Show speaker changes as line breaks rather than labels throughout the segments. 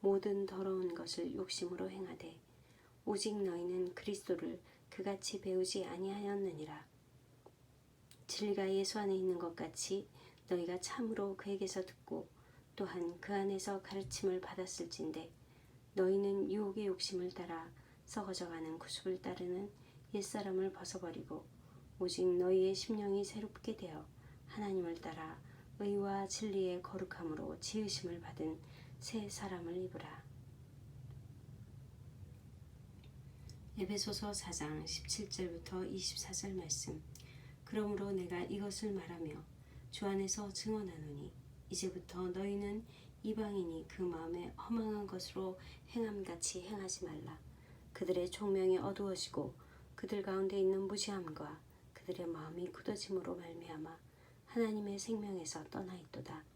모든 더러운 것을 욕심으로 행하되 오직 너희는 그리스도를 그같이 배우지 아니하였느니라. 진리가 예수 안에 있는 것 같이 너희가 참으로 그에게서 듣고 또한 그 안에서 가르침을 받았을진데 너희는 유혹의 욕심을 따라 썩어져가는 구습을 따르는 옛사람을 벗어버리고 오직 너희의 심령이 새롭게 되어 하나님을 따라 의와 진리의 거룩함으로 지으심을 받은 새 사람을 입으라. 에베소서 4장 17절부터 24절 말씀. 그러므로 내가 이것을 말하며 주 안에서 증언하노니 이제부터 너희는 이방인이 그 마음에 허망한 것으로 행함같이 행하지 말라. 그들의 총명이 어두워지고 그들 가운데 있는 무지함과 그들의 마음이 굳어짐으로 말미암아 하나님의 생명에서 떠나 있도다.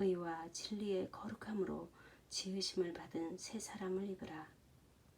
의와 진리의 거룩함으로 지으심을 받은 새 사람을 입으라.